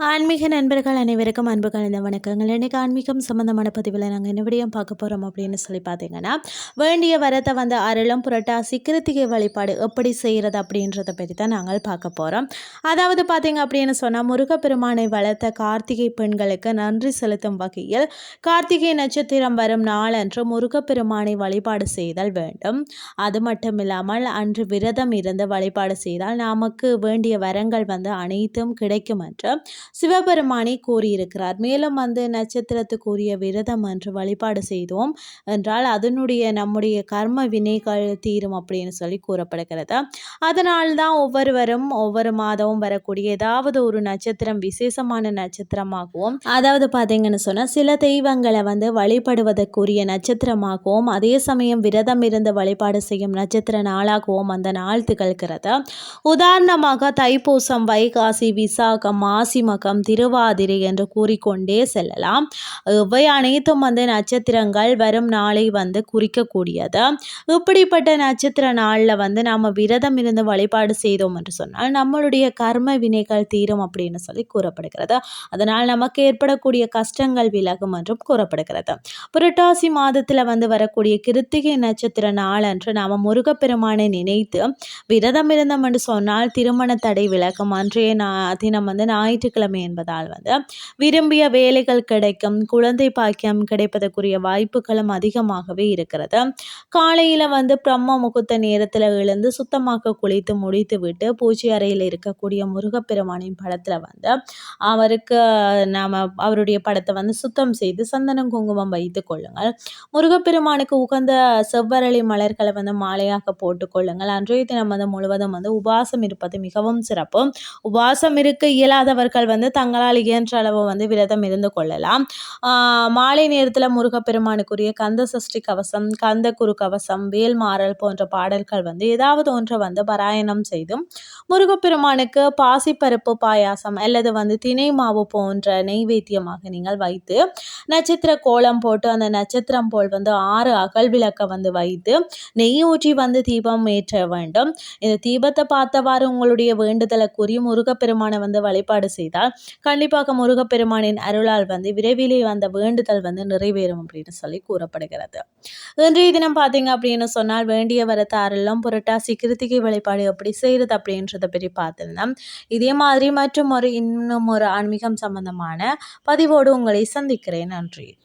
ஆன்மீக நண்பர்கள் அனைவருக்கும் அன்பு கலந்த வணக்கங்கள். இன்றைக்கி ஆன்மீகம் சம்மந்தமான பதிவில் நாங்கள் என்ன விடயம் பார்க்க போகிறோம் அப்படின்னு சொல்லி பார்த்தீங்கன்னா வேண்டிய வரத்தை வந்து அருளும் புரட்டாசி கிருத்திகை வழிபாடு எப்படி செய்கிறது அப்படின்றத பற்றி தான் நாங்கள் பார்க்க போகிறோம் அதாவது பார்த்தீங்க அப்படின்னு சொன்னால் முருகப்பெருமானை வளர்த்த கார்த்திகை பெண்களுக்கு நன்றி செலுத்தும் வகையில் கார்த்திகை நட்சத்திரம் வரும் நாளன்று முருகப்பெருமானை வழிபாடு செய்தல் வேண்டும். அது மட்டும் இல்லாமல் அன்று விரதம் இருந்து வழிபாடு செய்தால் நமக்கு வேண்டிய வரங்கள் வந்து அனைத்தும் கிடைக்கும் என்று சிவபெருமானை கூறியிருக்கிறார். மேலும் வந்து நட்சத்திரத்துக்குரிய விரதம் என்று வழிபாடு செய்தோம் என்றால் அதனுடைய நம்முடைய கர்ம வினைகள் தீரும் அப்படின்னு சொல்லி கூறப்படுகிறது. அதனால் தான் ஒவ்வொருவரும் ஒவ்வொரு மாதமும் வரக்கூடிய ஏதாவது ஒரு நட்சத்திரம் விசேஷமான நட்சத்திரமாகவும் அதாவது பார்த்தீங்கன்னு சொன்னால் சில தெய்வங்களை வந்து வழிபடுவதற்குரிய நட்சத்திரமாகவும் அதே சமயம் விரதம் இருந்து வழிபாடு செய்யும் நட்சத்திர நாளாகவும் அந்த நாள் திகழ்கிறது. உதாரணமாக தைப்பூசம் வைகாசி விசாகம் மாசி மகம் திருவாதிரை என்று கூறிக்கொண்டே செல்லலாம். இவை அனைத்தும் வந்து நட்சத்திரங்கள் வரும் நாளை வந்து குறிக்கக்கூடியது. இப்படிப்பட்ட நட்சத்திர நாளில் வந்து நாம் விரதம் இருந்து வழிபாடு செய்தோம் என்று சொன்னால் நம்மளுடைய கர்ம வினைகள் தீரும் அப்படின்னு சொல்லி கூறப்படுகிறது. அதனால் நமக்கு ஏற்படக்கூடிய கஷ்டங்கள் விலகும் என்றும் கூறப்படுகிறது. புரட்டாசி மாதத்தில் வந்து வரக்கூடிய கிருத்திகை நட்சத்திர நாள் அன்று நாம் முருகப்பெருமானை நினைத்து விரதம் இருந்தோம் என்று சொன்னால் திருமண தடை விலகும். அன்றைய தினம் வந்து ஞாயிற்றுக்கிழமை திங்கட்கிழமை என்பதால் வந்து விரும்பிய வேலைகள் கிடைக்கும் குழந்தை பாக்கியம் கிடைப்பதற்குரிய வாய்ப்புகளும் அதிகமாகவே இருக்கிறது. காலையில் வந்து பிரம்ம முகூர்த்த நேரத்தில் எழுந்து சுத்தமாக குளித்து முடித்து விட்டு பூஜை அறையில் இருக்கக்கூடிய முருகப்பெருமானின் படத்தில் வந்து அவருக்கு நாம் அவருடைய படத்தை வந்து சுத்தம் செய்து சந்தனம் குங்குமம் வைத்து கொள்ளுங்கள். முருகப்பெருமானுக்கு உகந்த செவ்வரளி மலர்களை வந்து மாலையாக போட்டுக்கொள்ளுங்கள் அன்றைய தினம் வந்து முழுவதும் வந்து உபாசம் இருப்பது மிகவும் சிறப்பு. உபாசம் இருக்க இயலாதவர்கள் வந்து தங்களால் இயன்ற அளவு வந்து விரதம் இருந்து கொள்ளலாம். மாலை நேரத்தில் முருகப்பெருமானுக்குரிய கந்த சஷ்டி கவசம் கந்த குரு கவசம் வேல்மாறல் போன்ற பாடல்கள் வந்து ஏதாவது ஒன்றை வந்து பாராயணம் செய்தும் முருகப்பெருமானுக்கு பாசிப்பருப்பு பாயாசம் அல்லது வந்து தினை மாவு போன்ற நெய்வேத்தியமாக நீங்கள் வைத்து நட்சத்திர கோலம் போட்டு அந்த நட்சத்திரம் போல் வந்து ஆறு அகல் விளக்க வந்து வைத்து நெய் ஊற்றி வந்து தீபம் ஏற்ற வேண்டும். இந்த தீபத்தை பார்த்தவாறு உங்களுடைய வேண்டுதலை கூறி முருகப்பெருமானை வந்து வழிபாடு செய்தால் கண்டிப்பாக முருகப்பெருமானின் அருளால் வந்து விரைவிலே வந்த வேண்டுதல் வந்து நிறைவேறும் அப்படின்னு சொல்லி கூறப்படுகிறது. இன்றைய தினம் பார்த்தீங்க அப்படின்னு சொன்னால் வேண்டிய வரத்த அருளும் புரட்டாசி கிருத்திகை வழிபாடு எப்படி செய்கிறது அப்படின்றத பற்றி பார்த்துருந்தோம். இதே மாதிரி மற்றும் ஒரு இன்னும் ஒரு ஆன்மீகம் சம்பந்தமான பதிவோடு உங்களை சந்திக்கிறேன். நன்றி.